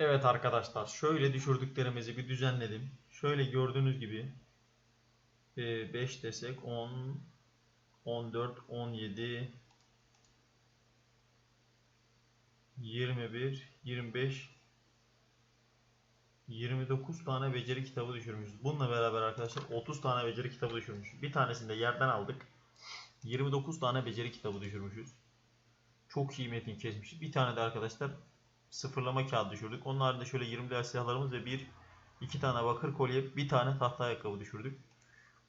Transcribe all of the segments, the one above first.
Evet arkadaşlar şöyle düşürdüklerimizi bir düzenledim. Şöyle gördüğünüz gibi 5 desek 10 14 17 21 25 29 tane beceri kitabı düşürmüşüz. Bununla beraber arkadaşlar 30 tane beceri kitabı düşürmüşüz. Bir tanesini de yerden aldık. 29 tane beceri kitabı düşürmüşüz. Çok iyi metin kesmişiz. Bir tane de arkadaşlar sıfırlama kağıdı düşürdük. Onun haricinde şöyle 20 değer silahlarımız ve bir iki tane bakır kolye, bir tane tahta ayakkabı düşürdük.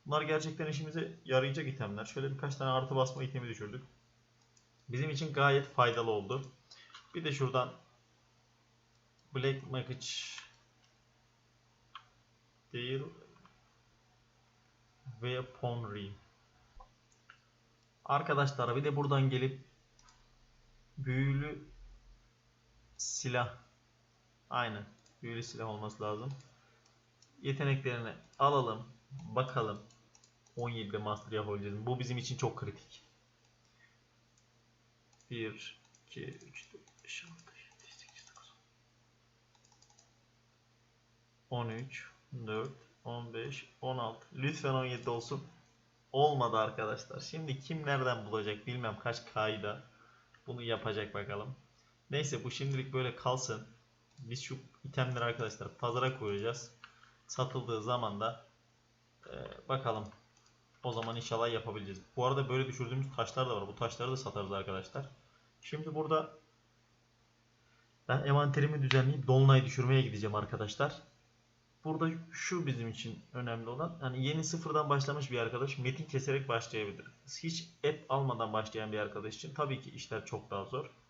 Bunlar gerçekten işimize yarayacak itemler. Şöyle birkaç tane artı basma itemi düşürdük. Bizim için gayet faydalı oldu. Bir de şuradan Black Magic değil Weaponry Arkadaşlar bir de buradan gelip büyülü silah aynen büyülü silah olması lazım. Yeteneklerini alalım. Bakalım 17'de master yapabileceğiz? Bu bizim için çok kritik. 1 2 3 4 5 6 7 8 9 13 14 15 16 Lütfen 17 olsun. Olmadı arkadaşlar. Şimdi kim nereden bulacak bilmem kaç kayda bunu yapacak bakalım. Neyse bu şimdilik böyle kalsın. Biz şu itemleri arkadaşlar pazara koyacağız. Satıldığı zaman da e, bakalım. O zaman inşallah yapabileceğiz. Bu arada böyle düşürdüğümüz taşlar da var. Bu taşları da satarız arkadaşlar. Şimdi burada ben envanterimi düzenleyip dolunay düşürmeye gideceğim arkadaşlar. Burada şu bizim için önemli olan hani yeni sıfırdan başlamış bir arkadaş metin keserek başlayabilir. Hiç et almadan başlayan bir arkadaş için tabii ki işler çok daha zor.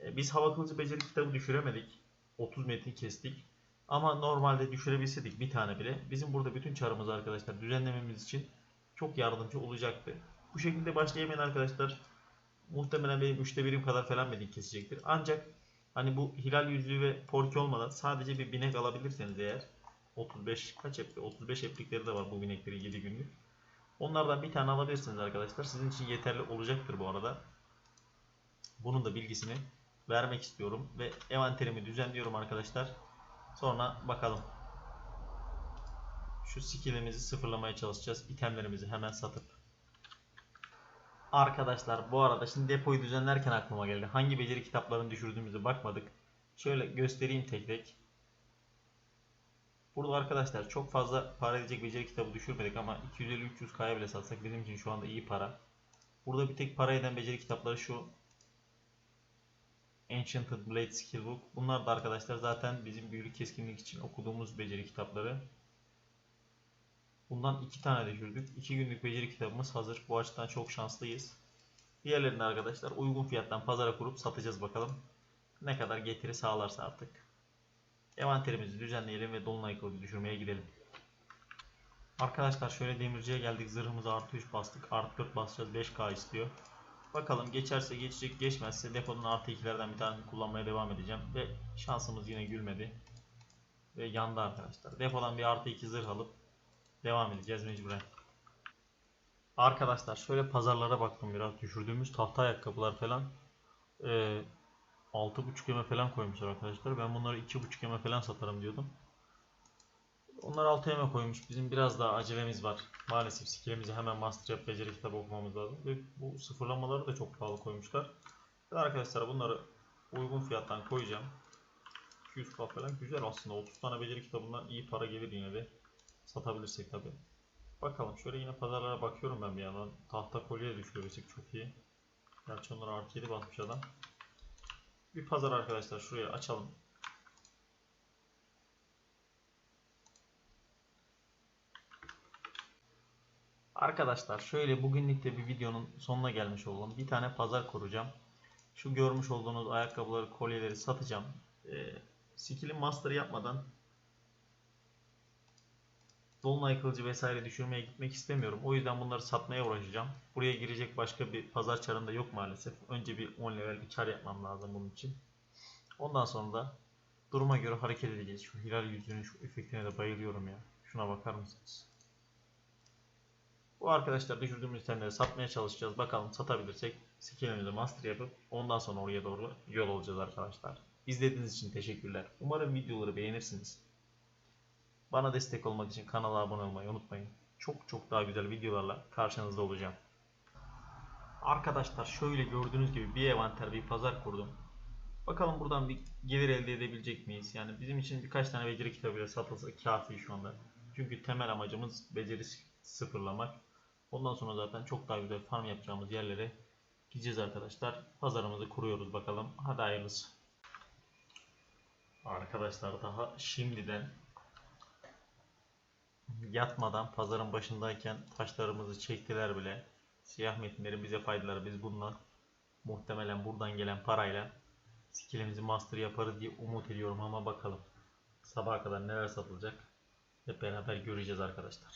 E, Biz hava kılıcı beceri kitabı düşüremedik. 30 metin kestik. Ama normalde düşürebilseydik bir tane bile bizim burada bütün çarımızı arkadaşlar düzenlememiz için çok yardımcı olacaktı. Bu şekilde başlayamayan arkadaşlar muhtemelen benim üçte birim kadar falan metin kesecektir. Ancak hani bu hilal yüzüğü ve porki olmadan sadece bir binek alabilirseniz eğer 35 kaç epli? 35 eplikleri de var bu binekleri 7 günlük. Onlardan bir tane alabilirsiniz arkadaşlar. Sizin için yeterli olacaktır bu arada. Bunun da bilgisini vermek istiyorum ve envanterimi düzenliyorum arkadaşlar. Sonra bakalım. Şu skillimizi sıfırlamaya çalışacağız. İtemlerimizi hemen satıp. Arkadaşlar bu arada şimdi depoyu düzenlerken aklıma geldi. Hangi beceri kitaplarını düşürdüğümüzü bakmadık. Şöyle göstereyim tek tek. Burada arkadaşlar çok fazla para edecek beceri kitabı düşürmedik ama 250-300k'ya bile satsak bizim için şu anda iyi para. Burada bir tek para eden beceri kitapları şu Enchanted Blade Skillbook. Bunlar da arkadaşlar zaten bizim büyülü keskinlik için okuduğumuz beceri kitapları. Bundan iki tane düşürdük. 2 günlük beceri kitabımız hazır. Bu açıdan çok şanslıyız. Diğerlerini arkadaşlar uygun fiyattan pazara kurup satacağız bakalım. Ne kadar getiri sağlarsa artık. Envanterimizi düzenleyelim ve dolunay kılıcı düşürmeye gidelim. Arkadaşlar şöyle demirciye geldik. Zırhımıza artı 3 bastık. Artı 4 basacağız. 5k istiyor. Bakalım geçerse geçecek geçmezse deponun artı 2'lerden bir tane kullanmaya devam edeceğim. Ve şansımız yine gülmedi. Ve yandı arkadaşlar. Depodan bir artı 2 zırh alıp devam edeceğiz mecburen. Arkadaşlar şöyle pazarlara baktım biraz. Düşürdüğümüz tahta ayakkabılar falan. Ee, 6.5 yeme falan koymuşlar arkadaşlar. Ben bunları 2.5 yeme falan satarım diyordum. Onlar 6 yeme koymuş. Bizim biraz daha acelemiz var. Maalesef skillimizi hemen master yap beceri kitabı okumamız lazım. Ve bu sıfırlamaları da çok pahalı koymuşlar. Ben arkadaşlar bunları uygun fiyattan koyacağım. 200k falan güzel aslında. 30 tane beceri kitabından iyi para gelir yine de. Satabilirsek tabi. Bakalım şöyle yine pazarlara bakıyorum ben bir yandan. Tahta kolye de düşürebilsek çok iyi. Gerçi onlara artı 7 basmış adam. Bir pazar arkadaşlar şuraya açalım. Arkadaşlar şöyle bugünlük de bir videonun sonuna gelmiş oldum. Bir tane pazar kuracağım. Şu görmüş olduğunuz ayakkabıları, kolyeleri satacağım. Ee, skill'i master yapmadan Dolunay kılıcı vesaire düşürmeye gitmek istemiyorum. O yüzden bunları satmaya uğraşacağım. Buraya girecek başka bir pazar çarında yok maalesef. Önce bir 10 level bir çar yapmam lazım bunun için. Ondan sonra da duruma göre hareket edeceğiz. Şu hilal yüzünün şu efektine de bayılıyorum ya. Şuna bakar mısınız? Bu arkadaşlar düşürdüğümüz itemleri satmaya çalışacağız. Bakalım satabilirsek skillimizi master yapıp ondan sonra oraya doğru yol olacağız arkadaşlar. İzlediğiniz için teşekkürler. Umarım videoları beğenirsiniz. Bana destek olmak için kanala abone olmayı unutmayın. Çok çok daha güzel videolarla karşınızda olacağım. Arkadaşlar şöyle gördüğünüz gibi bir envanter bir pazar kurdum. Bakalım buradan bir gelir elde edebilecek miyiz? Yani bizim için birkaç tane beceri kitabıyla satılsa kafi şu anda. Çünkü temel amacımız beceri sıfırlamak. Ondan sonra zaten çok daha güzel farm yapacağımız yerlere gideceğiz arkadaşlar. Pazarımızı kuruyoruz bakalım. Hadi hayırlısı. Arkadaşlar daha şimdiden yatmadan pazarın başındayken taşlarımızı çektiler bile. Siyah metinlerin bize faydaları biz bununla muhtemelen buradan gelen parayla skillimizi master yaparız diye umut ediyorum ama bakalım. Sabaha kadar neler satılacak hep beraber göreceğiz arkadaşlar.